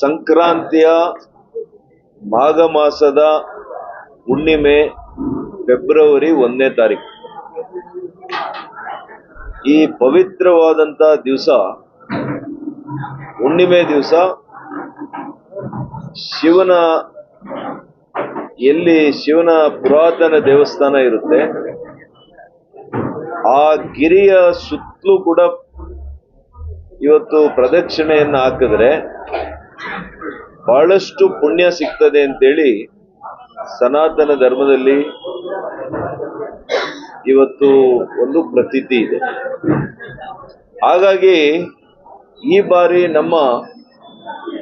ಸಂಕ್ರಾಂತಿಯ ಮಾಘ ಮಾಸದ ಹುಣ್ಣಿಮೆ ಫೆಬ್ರವರಿ ಒಂದನೇ ತಾರೀಕು. ಈ ಪವಿತ್ರವಾದಂತ ದಿವಸ, ಹುಣ್ಣಿಮೆ ದಿವಸ, ಶಿವನ, ಎಲ್ಲಿ ಶಿವನ ಪುರಾತನ ದೇವಸ್ಥಾನ ಇರುತ್ತೆ, ಆ ಗಿರಿಯ ಸುತ್ತಲೂ ಕೂಡ ಇವತ್ತು ಪ್ರದಕ್ಷಿಣೆಯನ್ನ ಹಾಕಿದ್ರೆ ಬಹಳಷ್ಟು ಪುಣ್ಯ ಸಿಗ್ತದೆ ಅಂತೇಳಿ ಸನಾತನ ಧರ್ಮದಲ್ಲಿ ಇವತ್ತು ಒಂದು ಪ್ರತೀತಿ ಇದೆ. ಹಾಗಾಗಿ ಈ ಬಾರಿ ನಮ್ಮ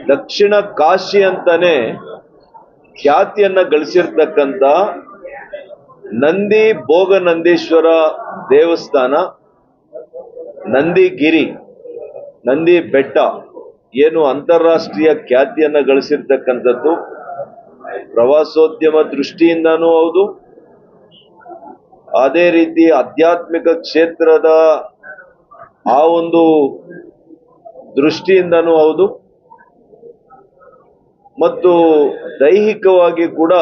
ದಕ್ಷಿಣ ಕಾಶಿ ಅಂತಾನೆ ಖ್ಯಾತಿಯನ್ನ ಗಳಿಸಿರ್ತಕ್ಕಂಥ ನಂದಿ ಭೋಗನಂದೀಶ್ವರ ದೇವಸ್ಥಾನ, ನಂದಿಗಿರಿ. ನಂದಿ ಬೆಟ್ಟ ಏನು ಅಂತಾರಾಷ್ಟ್ರೀಯ ಖ್ಯಾತಿಯನ್ನ ಗಳಿಸಿರ್ತಕ್ಕಂಥದ್ದು ಪ್ರವಾಸೋದ್ಯಮ ದೃಷ್ಟಿಯಿಂದನೂ ಹೌದು. ಅದೇ ರೀತಿ ಆಧ್ಯಾತ್ಮಿಕ ಕ್ಷೇತ್ರದ ಆ ಒಂದು ದೃಷ್ಟಿಯಿಂದನೂ ಹೌದು. ಮತ್ತು ದೈಹಿಕವಾಗಿ ಕೂಡ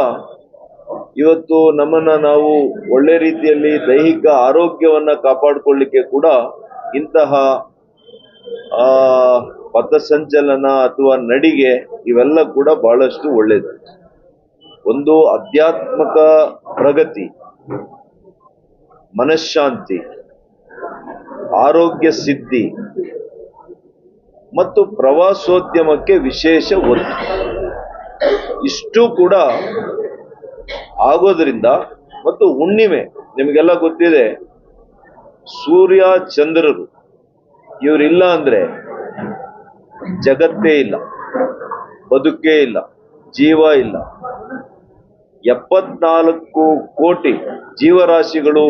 ಇವತ್ತು ನಮ್ಮನ್ನ ನಾವು ಒಳ್ಳೆ ರೀತಿಯಲ್ಲಿ ದೈಹಿಕ ಆರೋಗ್ಯವನ್ನ ಕಾಪಾಡಿಕೊಳ್ಳಿಕ್ಕೆ ಕೂಡ ಇಂತಹ ಪಥಸಂಚಲನ ಅಥವಾ ನಡಿಗೆ ಇವೆಲ್ಲ ಕೂಡ ಬಹಳಷ್ಟು ಒಳ್ಳೇದು. ಒಂದು ಆಧ್ಯಾತ್ಮಿಕ ಪ್ರಗತಿ ಮನಃಶಾಂತಿ ಆರೋಗ್ಯ ಸಿದ್ಧಿ, ಮತ್ತು ಪ್ರವಾಸೋದ್ಯಮಕ್ಕೆ ವಿಶೇಷ ಒತ್ತು. ಇಷ್ಟು ಕೂಡ ಆಗೋದ್ರಿಂದ ಮತ್ತು ಹುಣ್ಣಿಮೆ, ನಿಮಗೆಲ್ಲ ಗೊತ್ತಿದೆ, ಸೂರ್ಯ ಚಂದ್ರರು. ಇವರಿಲ್ಲ ಅಂದ್ರೆ ಜಗತ್ತೇ ಇಲ್ಲ, ಬದುಕೇ ಇಲ್ಲ, ಜೀವ ಇಲ್ಲ. ಎಪ್ಪತ್ನಾಲ್ಕು ಕೋಟಿ ಜೀವರಾಶಿಗಳು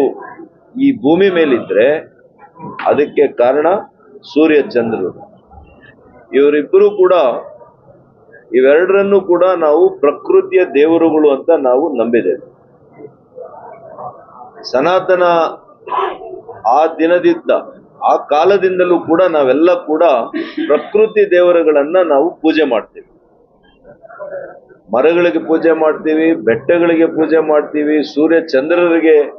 ಈ ಭೂಮಿ ಮೇಲಿದ್ರೆ ಅದಕ್ಕೆ ಕಾರಣ ಸೂರ್ಯ ಚಂದ್ರರು. ಇವರಿಬ್ಬರು ಕೂಡ, ಇವೆರಡರನ್ನು ಕೂಡ ನಾವು ಪ್ರಕೃತಿಯ ದೇವರುಗಳು ಅಂತ ನಾವು ನಂಬಿದ್ದೇವೆ. ಸನಾತನ ಆ ದಿನದಿಂದ ಆ ಕಾಲದಿಂದಲೂ ಕೂಡ ನಾವೆಲ್ಲ ಕೂಡ ಪ್ರಕೃತಿ ದೇವರುಗಳನ್ನ ನಾವು ಪೂಜೆ ಮಾಡ್ತೀವಿ. ಮರಗಳಿಗೆ ಪೂಜೆ ಮಾಡ್ತೀವಿ, ಬೆಟ್ಟಗಳಿಗೆ ಪೂಜೆ ಮಾಡ್ತೀವಿ, ಸೂರ್ಯ ಚಂದ್ರರಿಗೆ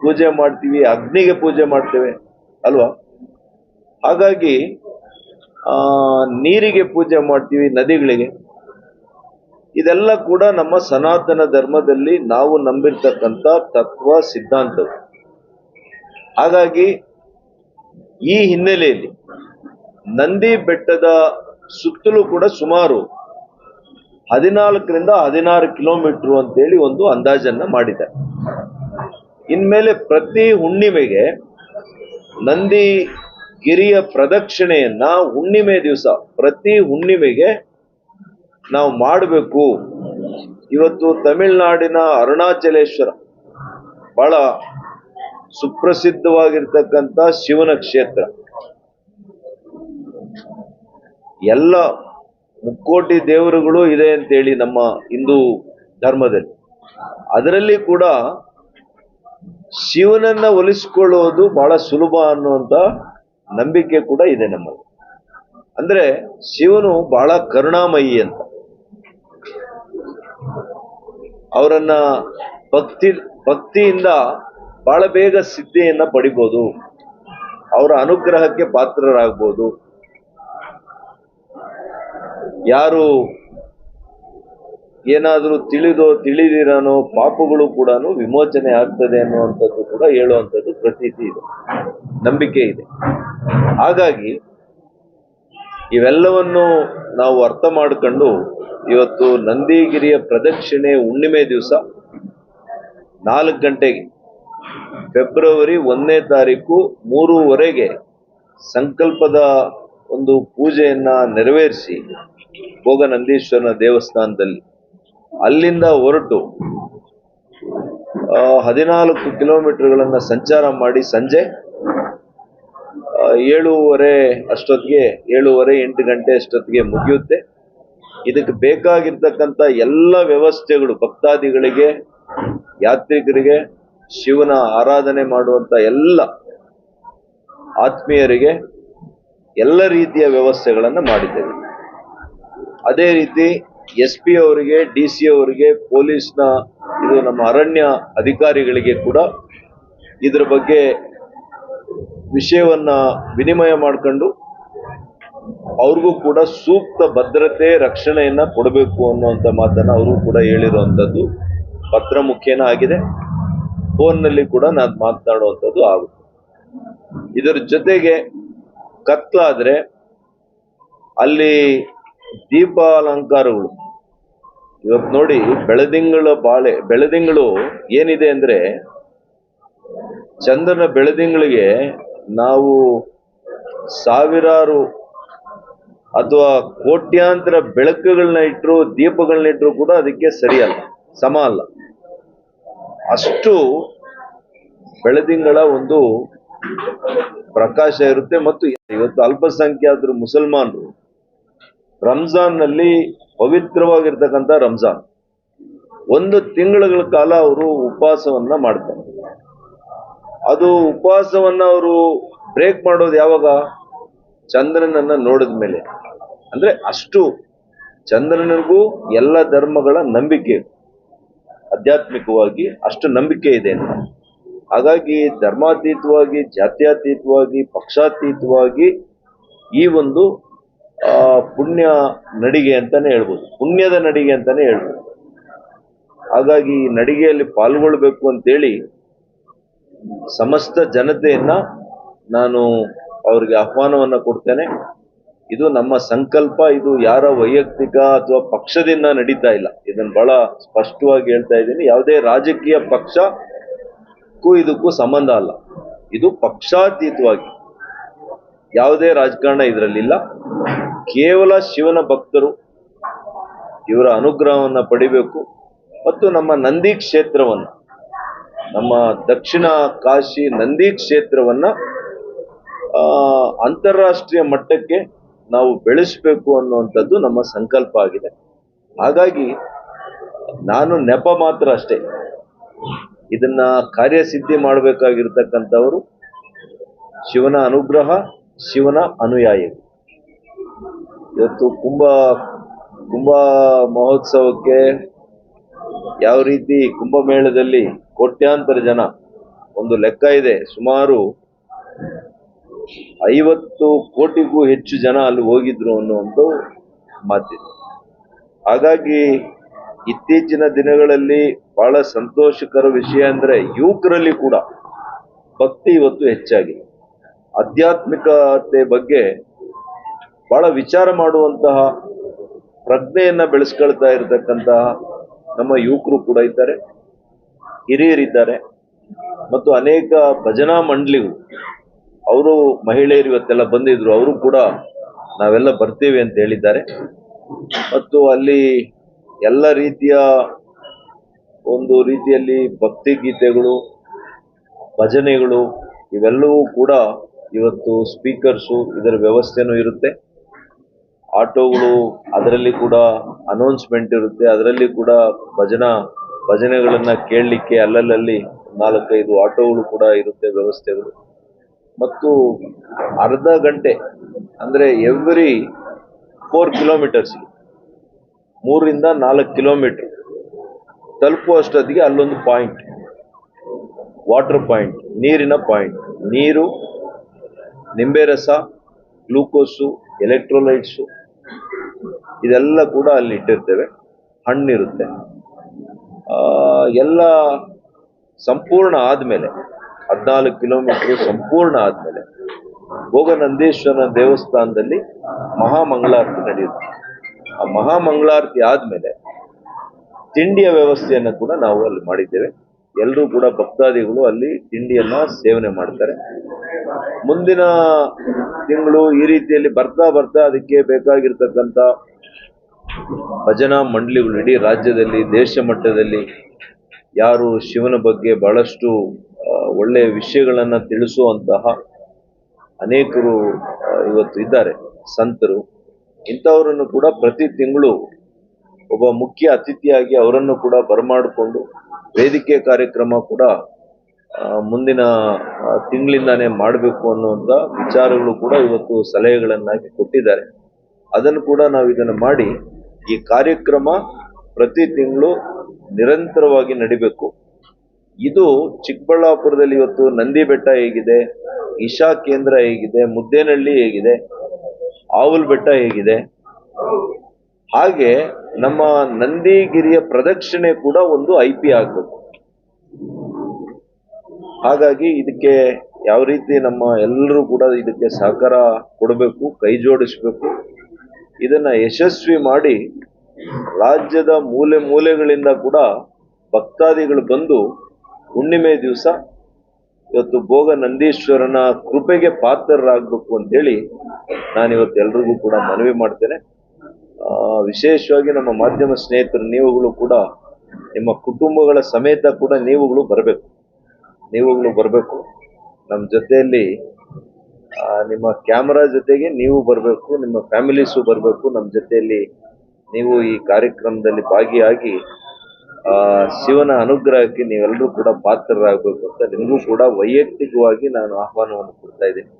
ಪೂಜೆ ಮಾಡ್ತೀವಿ, ಅಗ್ನಿಗೆ ಪೂಜೆ ಮಾಡ್ತೇವೆ, ಅಲ್ವಾ? ಹಾಗಾಗಿ, ಆ, ನೀರಿಗೆ ಪೂಜೆ ಮಾಡ್ತೀವಿ, ನದಿಗಳಿಗೆ. ಇದೆಲ್ಲ ಕೂಡ ನಮ್ಮ ಸನಾತನ ಧರ್ಮದಲ್ಲಿ ನಾವು ನಂಬಿರ್ತಕ್ಕಂಥ ತತ್ವ, ಸಿದ್ಧಾಂತವು. ಹಾಗಾಗಿ ಈ ಹಿನ್ನೆಲೆಯಲ್ಲಿ ನಂದಿ ಬೆಟ್ಟದ ಸುತ್ತಲೂ ಕೂಡ ಸುಮಾರು ಹದಿನಾಲ್ಕರಿಂದ ಹದಿನಾರು ಕಿಲೋಮೀಟರ್ ಅಂತೇಳಿ ಒಂದು ಅಂದಾಜನ್ನ ಮಾಡಿದ್ದಾರೆ. ಇನ್ಮೇಲೆ ಪ್ರತಿ ಹುಣ್ಣಿಮೆಗೆ ನಂದಿ ಗಿರಿಯ ಪ್ರದಕ್ಷಿಣೆಯನ್ನ ಹುಣ್ಣಿಮೆ ದಿವಸ ಪ್ರತಿ ಹುಣ್ಣಿಮೆಗೆ ನಾವು ಮಾಡಬೇಕು. ಇವತ್ತು ತಮಿಳುನಾಡಿನ ಅರುಣಾಚಲೇಶ್ವರ ಬಹಳ ಸುಪ್ರಸಿದ್ಧವಾಗಿರ್ತಕ್ಕಂಥ ಶಿವನ ಕ್ಷೇತ್ರ. ಎಲ್ಲ ಮುಕ್ಕೋಟಿ ದೇವರುಗಳು ಇದೆ ಅಂತೇಳಿ ನಮ್ಮ ಹಿಂದೂ ಧರ್ಮದಲ್ಲಿ. ಅದರಲ್ಲಿ ಕೂಡ ಶಿವನನ್ನ ಒಲಿಸ್ಕೊಳ್ಳೋದು ಬಹಳ ಸುಲಭ ಅನ್ನುವಂಥ ನಂಬಿಕೆ ಕೂಡ ಇದೆ ನಮ್ಮಲ್ಲಿ. ಅಂದ್ರೆ ಶಿವನು ಬಹಳ ಕರುಣಾಮಯಿ ಅಂತ. ಅವರನ್ನ ಭಕ್ತಿ, ಭಕ್ತಿಯಿಂದ ಬಹಳ ಬೇಗ ಸಿದ್ಧಿಯನ್ನ ಪಡಿಬೋದು. ಅವರ ಅನುಗ್ರಹಕ್ಕೆ ಪಾತ್ರರಾಗ್ಬೋದು. ಯಾರು ಏನಾದರೂ ತಿಳಿದೋ ತಿಳಿದಿರನೋ ಪಾಪಗಳು ಕೂಡ ವಿಮೋಚನೆ ಆಗ್ತದೆ ಅನ್ನುವಂಥದ್ದು ಕೂಡ ಹೇಳುವಂಥದ್ದು ಪ್ರತೀತಿ ಇದೆ. ನಂಬಿಕೆ ಇದೆ. ಹಾಗಾಗಿ ಇವೆಲ್ಲವನ್ನು ನಾವು ಅರ್ಥ ಮಾಡ್ಕೊಂಡು ಇವತ್ತು ನಂದಿಗಿರಿಯ ಪ್ರದಕ್ಷಿಣೆ ಹುಣ್ಣಿಮೆ ದಿವಸ ನಾಲ್ಕು ಗಂಟೆಗೆ ಫೆಬ್ರವರಿ ಒಂದನೇ ತಾರೀಕು ಮೂರುವರೆಗೆ ಸಂಕಲ್ಪದ ಒಂದು ಪೂಜೆಯನ್ನ ನೆರವೇರಿಸಿ ಭೋಗನಂದೀಶ್ವರನ ದೇವಸ್ಥಾನದಲ್ಲಿ. ಅಲ್ಲಿಂದ ಹೊರಟು ಹದಿನಾಲ್ಕು ಕಿಲೋಮೀಟರ್ಗಳನ್ನ ಸಂಚಾರ ಮಾಡಿ ಸಂಜೆ ಏಳೂವರೆ ಅಷ್ಟೊತ್ತಿಗೆ, ಏಳೂವರೆ ಎಂಟು ಗಂಟೆ ಅಷ್ಟೊತ್ತಿಗೆ ಮುಗಿಯುತ್ತೆ. ಇದಕ್ಕೆ ಬೇಕಾಗಿರ್ತಕ್ಕಂಥ ಎಲ್ಲ ವ್ಯವಸ್ಥೆಗಳು, ಭಕ್ತಾದಿಗಳಿಗೆ, ಯಾತ್ರಿಕರಿಗೆ ಶಿವನ ಆರಾಧನೆ ಮಾಡುವಂತ ಎಲ್ಲ ಆತ್ಮೀಯರಿಗೆ ಎಲ್ಲ ರೀತಿಯ ವ್ಯವಸ್ಥೆಗಳನ್ನು ಮಾಡಿದ್ದೇವೆ. ಅದೇ ರೀತಿ ಎಸ್ ಪಿ ಅವರಿಗೆ, ಡಿ ಸಿ ಅವರಿಗೆ, ಪೊಲೀಸ್ನ ಇದು ನಮ್ಮ ಅರಣ್ಯ ಅಧಿಕಾರಿಗಳಿಗೆ ಕೂಡ ಇದರ ಬಗ್ಗೆ ವಿಷಯವನ್ನ ವಿನಿಮಯ ಮಾಡ್ಕೊಂಡು ಅವ್ರಿಗೂ ಕೂಡ ಸೂಕ್ತ ಭದ್ರತೆ ರಕ್ಷಣೆಯನ್ನ ಕೊಡಬೇಕು ಅನ್ನುವಂಥ ಮಾತನ್ನ ಅವರು ಕೂಡ ಹೇಳಿರುವಂಥದ್ದು ಪತ್ರ ಮುಖೇನ ಆಗಿದೆ. ಫೋನ್ನಲ್ಲಿ ಕೂಡ ನಾನು ಮಾತನಾಡುವಂಥದ್ದು ಆಗುತ್ತೆ. ಇದರ ಜೊತೆಗೆ ಕತ್ಲಾದ್ರೆ ಅಲ್ಲಿ ದೀಪಾಲಂಕಾರಗಳು. ಇವತ್ತು ನೋಡಿ ಬೆಳದಿಂಗಳ ಬಾಳೆ, ಬೆಳದಿಂಗಳು ಏನಿದೆ ಅಂದ್ರೆ ಚಂದ್ರನ ಬೆಳದಿಂಗಳಿಗೆ ನಾವು ಸಾವಿರಾರು ಅಥವಾ ಕೋಟ್ಯಾಂತರ ಬೆಳಕುಗಳನ್ನ ಇಟ್ಟರು ದೀಪಗಳನ್ನ ಇಟ್ಟರು ಕೂಡ ಅದಕ್ಕೆ ಸರಿಯಲ್ಲ, ಸಮ ಅಲ್ಲ. ಅಷ್ಟು ಬೆಳದಿಂಗಳ ಒಂದು ಪ್ರಕಾಶ ಇರುತ್ತೆ ಮತ್ತು ಇವತ್ತು ಅಲ್ಪಸಂಖ್ಯಾತರು ಮುಸಲ್ಮಾನರು ರಂಜಾನ್ನಲ್ಲಿ ಪವಿತ್ರವಾಗಿರ್ತಕ್ಕಂಥ ರಂಜಾನ್. ಒಂದು ತಿಂಗಳ ಕಾಲ ಅವರು ಉಪವಾಸವನ್ನ ಮಾಡ್ತಾರೆ. ಅದು ಉಪವಾಸವನ್ನ ಅವರು ಬ್ರೇಕ್ ಮಾಡೋದು ಯಾವಾಗ? ಚಂದ್ರನನ್ನ ನೋಡಿದ ಮೇಲೆ. ಅಂದ್ರೆ ಅಷ್ಟು ಚಂದ್ರನಿಗೂ ಎಲ್ಲ ಧರ್ಮಗಳ ನಂಬಿಕೆ. ಆಧ್ಯಾತ್ಮಿಕವಾಗಿ ಅಷ್ಟು ನಂಬಿಕೆ ಇದೆ ಹಾಗಾಗಿ ಧರ್ಮಾತೀತವಾಗಿ, ಜಾತ್ಯಾತೀತವಾಗಿ, ಪಕ್ಷಾತೀತವಾಗಿ ಈ ಒಂದು ಪುಣ್ಯ ನಡಿಗೆ ಅಂತಾನೆ ಹೇಳ್ಬೋದು. ಪುಣ್ಯದ ನಡಿಗೆ ಅಂತಾನೆ ಹೇಳ್ಬೋದು. ಹಾಗಾಗಿ ಈ ನಡಿಗೆಯಲ್ಲಿ ಪಾಲ್ಗೊಳ್ಬೇಕು ಅಂತೇಳಿ ಸಮಸ್ತ ಜನತೆಯನ್ನ ನಾನು ಅವ್ರಿಗೆ ಆಹ್ವಾನವನ್ನ ಕೊಡ್ತೇನೆ. ಇದು ನಮ್ಮ ಸಂಕಲ್ಪ, ಇದು ಯಾರ ವೈಯಕ್ತಿಕ ಅಥವಾ ಪಕ್ಷದಿಂದ ನಡೀತಾ ಇಲ್ಲ. ಇದನ್ನ ಬಹಳ ಸ್ಪಷ್ಟವಾಗಿ ಹೇಳ್ತಾ ಇದ್ದೀನಿ. ಯಾವುದೇ ರಾಜಕೀಯ ಪಕ್ಷಕ್ಕೂ ಇದಕ್ಕೂ ಸಂಬಂಧ ಅಲ್ಲ. ಇದು ಪಕ್ಷಾತೀತವಾಗಿ. ಯಾವುದೇ ರಾಜಕಾರಣ ಇದರಲ್ಲಿಲ್ಲ ಕೇವಲ ಶಿವನ ಭಕ್ತರು ಇವರ ಅನುಗ್ರಹವನ್ನು ಪಡಿಬೇಕು. ಮತ್ತು ನಮ್ಮ ನಂದಿ ಕ್ಷೇತ್ರವನ್ನ, ನಮ್ಮ ದಕ್ಷಿಣ ಕಾಶಿ ನಂದಿ ಕ್ಷೇತ್ರವನ್ನ ಅಂತಾರಾಷ್ಟ್ರೀಯ ಮಟ್ಟಕ್ಕೆ ನಾವು ಬೆಳೆಸಬೇಕು ಅನ್ನುವಂಥದ್ದು ನಮ್ಮ ಸಂಕಲ್ಪ ಆಗಿದೆ. ಹಾಗಾಗಿ ನಾನು ನೆಪ ಮಾತ್ರ ಅಷ್ಟೇ. ಇದನ್ನ ಕಾರ್ಯಸಿದ್ಧಿ ಮಾಡಬೇಕಾಗಿರ್ತಕ್ಕಂಥವರು ಶಿವನ ಅನುಗ್ರಹ, ಶಿವನ ಅನುಯಾಯಿ. ಇವತ್ತು ಕುಂಭ ಕುಂಭ ಮಹೋತ್ಸವಕ್ಕೆ ಯಾವ ರೀತಿ ಕುಂಭಮೇಳದಲ್ಲಿ ಕೋಟ್ಯಾಂತರ ಜನ, ಒಂದು ಲೆಕ್ಕ ಇದೆ, ಸುಮಾರು ಐವತ್ತು ಕೋಟಿಗೂ ಹೆಚ್ಚು ಜನ ಅಲ್ಲಿ ಹೋಗಿದ್ರು ಅನ್ನೋ ಒಂದು ಮಾತಿದೆ. ಹಾಗಾಗಿ ಇತ್ತೀಚಿನ ದಿನಗಳಲ್ಲಿ ಬಹಳ ಸಂತೋಷಕರ ವಿಷಯ ಅಂದ್ರೆ ಯುವಕರಲ್ಲಿ ಕೂಡ ಭಕ್ತಿ ಇವತ್ತು ಹೆಚ್ಚಾಗಿದೆ. ಆಧ್ಯಾತ್ಮಿಕತೆ ಬಗ್ಗೆ ಬಹಳ ವಿಚಾರ ಮಾಡುವಂತಹ ಪ್ರಜ್ಞೆಯನ್ನು ಬೆಳೆಸ್ಕೊಳ್ತಾ ಇರತಕ್ಕಂತಹ ನಮ್ಮ ಯುವಕರು ಕೂಡ ಇದ್ದಾರೆ, ಹಿರಿಯರಿದ್ದಾರೆ ಮತ್ತು ಅನೇಕ ಭಜನಾ ಮಂಡಳಿಗಳು ಅವರು ಮಹಿಳೆಯರು ಇವತ್ತೆಲ್ಲ ಬಂದಿದ್ರು, ಅವರು ಕೂಡ ನಾವೆಲ್ಲ ಬರ್ತೀವಿ ಅಂತ ಹೇಳಿದ್ದಾರೆ. ಮತ್ತು ಅಲ್ಲಿ ಎಲ್ಲ ರೀತಿಯ ಒಂದು ರೀತಿಯಲ್ಲಿ ಭಕ್ತಿ ಗೀತೆಗಳು, ಭಜನೆಗಳು ಇವೆಲ್ಲವೂ ಕೂಡ ಇವತ್ತು ಸ್ಪೀಕರ್ಸು ಇದರ ವ್ಯವಸ್ಥೆನೂ ಇರುತ್ತೆ. ಆಟೋಗಳು ಅದರಲ್ಲಿ ಕೂಡ ಅನೌನ್ಸ್ಮೆಂಟ್ ಇರುತ್ತೆ. ಅದರಲ್ಲಿ ಕೂಡ ಭಜನಾ, ಭಜನೆಗಳನ್ನು ಕೇಳಲಿಕ್ಕೆ ಅಲ್ಲಲ್ಲಿ ನಾಲ್ಕೈದು ಆಟೋಗಳು ಕೂಡ ಇರುತ್ತೆ ವ್ಯವಸ್ಥೆಗಳು. ಮತ್ತು ಅರ್ಧ ಗಂಟೆ, ಅಂದ್ರೆ ಎವ್ರಿ ಫೋರ್ ಕಿಲೋಮೀಟರ್ಸ್ ಮೂರರಿಂದ ನಾಲ್ಕು ಕಿಲೋಮೀಟರ್ ತಲುಪುವಷ್ಟೊತ್ತಿಗೆ ಅಲ್ಲೊಂದು ಪಾಯಿಂಟ್ ವಾಟರ್ ಪಾಯಿಂಟ್ ನೀರಿನ ಪಾಯಿಂಟ್ ನೀರು, ನಿಂಬೆ ರಸ ಗ್ಲೂಕೋಸು ಎಲೆಕ್ಟ್ರೋಲೈಟ್ಸು ಇದೆಲ್ಲ ಕೂಡ ಅಲ್ಲಿ ಇಟ್ಟಿರ್ತೇವೆ, ಹಣ್ಣಿರುತ್ತೆ. ಎಲ್ಲ ಸಂಪೂರ್ಣ ಆದಮೇಲೆ ಹದಿನಾಲ್ಕು ಕಿಲೋಮೀಟರ್ ಸಂಪೂರ್ಣ ಆದಮೇಲೆ ಭೋಗನಂದೇಶ್ವರನ ದೇವಸ್ಥಾನದಲ್ಲಿ ಮಹಾಮಂಗಳಾರತಿ ನಡೆಯುತ್ತೆ. ಆ ಮಹಾಮಂಗಳಾರತಿ ಆದಮೇಲೆ ತಿಂಡಿಯ ವ್ಯವಸ್ಥೆಯನ್ನು ಕೂಡ ನಾವು ಅಲ್ಲಿ ಮಾಡಿದ್ದೇವೆ. ಎಲ್ಲರೂ ಕೂಡ ಭಕ್ತಾದಿಗಳು ಅಲ್ಲಿ ತಿಂಡಿಯನ್ನ ಸೇವನೆ ಮಾಡ್ತಾರೆ. ಮುಂದಿನ ತಿಂಗಳು ಈ ರೀತಿಯಲ್ಲಿ ಬರ್ತಾ ಬರ್ತಾ ಅದಕ್ಕೆ ಬೇಕಾಗಿರ್ತಕ್ಕಂಥ ಭಜನಾ ಮಂಡಳಿಗಳು ಇಡೀ ರಾಜ್ಯದಲ್ಲಿ, ದೇಶ ಮಟ್ಟದಲ್ಲಿ ಯಾರು ಶಿವನ ಬಗ್ಗೆ ಬಹಳಷ್ಟು ಒಳ್ಳೆಯ ವಿಷಯಗಳನ್ನು ತಿಳಿಸುವಂತಹ ಅನೇಕರು ಇವತ್ತು ಇದ್ದಾರೆ, ಸಂತರು. ಇಂಥವರನ್ನು ಕೂಡ ಪ್ರತಿ ತಿಂಗಳು ಒಬ್ಬ ಮುಖ್ಯ ಅತಿಥಿಯಾಗಿ ಅವರನ್ನು ಕೂಡ ಬರಮಾಡಿಕೊಂಡು ವೇದಿಕೆ ಕಾರ್ಯಕ್ರಮ ಕೂಡ ಮುಂದಿನ ತಿಂಗಳಿಂದಾನೇ ಮಾಡಬೇಕು ಅನ್ನುವಂಥ ವಿಚಾರಗಳು ಕೂಡ ಇವತ್ತು ಸಲಹೆಗಳನ್ನಾಗಿ ಕೊಟ್ಟಿದ್ದಾರೆ. ಅದನ್ನು ಕೂಡ ನಾವು ಇದನ್ನು ಮಾಡಿ ಈ ಕಾರ್ಯಕ್ರಮ ಪ್ರತಿ ತಿಂಗಳು ನಿರಂತರವಾಗಿ ನಡಿಬೇಕು. ಇದು ಚಿಕ್ಕಬಳ್ಳಾಪುರದಲ್ಲಿ ಇವತ್ತು ನಂದಿ ಬೆಟ್ಟ ಹೇಗಿದೆ, ಇಶಾ ಕೇಂದ್ರ ಹೇಗಿದೆ ಮುದ್ದೇನಹಳ್ಳಿ ಹೇಗಿದೆ ಆವುಲ್ ಬೆಟ್ಟ ಹೇಗಿದೆ. ಹಾಗೆ ನಮ್ಮ ನಂದಿಗಿರಿಯ ಪ್ರದಕ್ಷಿಣೆ ಕೂಡ ಒಂದು ಐ ಪಿ ಆಗಬೇಕು. ಹಾಗಾಗಿ ಇದಕ್ಕೆ ಯಾವ ರೀತಿ ನಮ್ಮ ಎಲ್ಲರೂ ಕೂಡ ಇದಕ್ಕೆ ಸಹಕಾರ ಕೊಡಬೇಕು, ಕೈ ಜೋಡಿಸ್ಬೇಕು, ಇದನ್ನ ಯಶಸ್ವಿ ಮಾಡಿ ರಾಜ್ಯದ ಮೂಲೆ ಮೂಲೆಗಳಿಂದ ಕೂಡ ಭಕ್ತಾದಿಗಳು ಬಂದು ಹುಣ್ಣಿಮೆ ದಿವಸ ಇವತ್ತು ಭೋಗ ನಂದೀಶ್ವರನ ಕೃಪೆಗೆ ಪಾತ್ರರಾಗಬೇಕು ಅಂತೇಳಿ ನಾನು ಇವತ್ತು ಎಲ್ರಿಗೂ ಕೂಡ ಮನವಿ ಮಾಡ್ತೇನೆ. ವಿಶೇಷವಾಗಿ ನಮ್ಮ ಮಾಧ್ಯಮ ಸ್ನೇಹಿತರು ನೀವುಗಳು ಕೂಡ ನಿಮ್ಮ ಕುಟುಂಬಗಳ ಸಮೇತ ಕೂಡ ನೀವುಗಳು ಬರಬೇಕು. ನೀವುಗಳು ಬರಬೇಕು. ನಮ್ಮ ಜೊತೆಯಲ್ಲಿ ನಿಮ್ಮ ಕ್ಯಾಮರಾ ಜೊತೆಗೆ ನೀವು ಬರಬೇಕು, ನಿಮ್ಮ ಫ್ಯಾಮಿಲೀಸು ಬರಬೇಕು, ನಮ್ಮ ಜೊತೆಯಲ್ಲಿ ನೀವು ಈ ಕಾರ್ಯಕ್ರಮದಲ್ಲಿ ಭಾಗಿಯಾಗಿ ಆ, ಶಿವನ ಅನುಗ್ರಹಕ್ಕೆ ನೀವೆಲ್ಲರೂ ಕೂಡ ಪಾತ್ರರಾಗಬೇಕು ಅಂತ ನಿಮಗೂ ಕೂಡ ವೈಯಕ್ತಿಕವಾಗಿ ನಾನು ಆಹ್ವಾನವನ್ನು ಕೊಡ್ತಾ ಇದ್ದೀನಿ.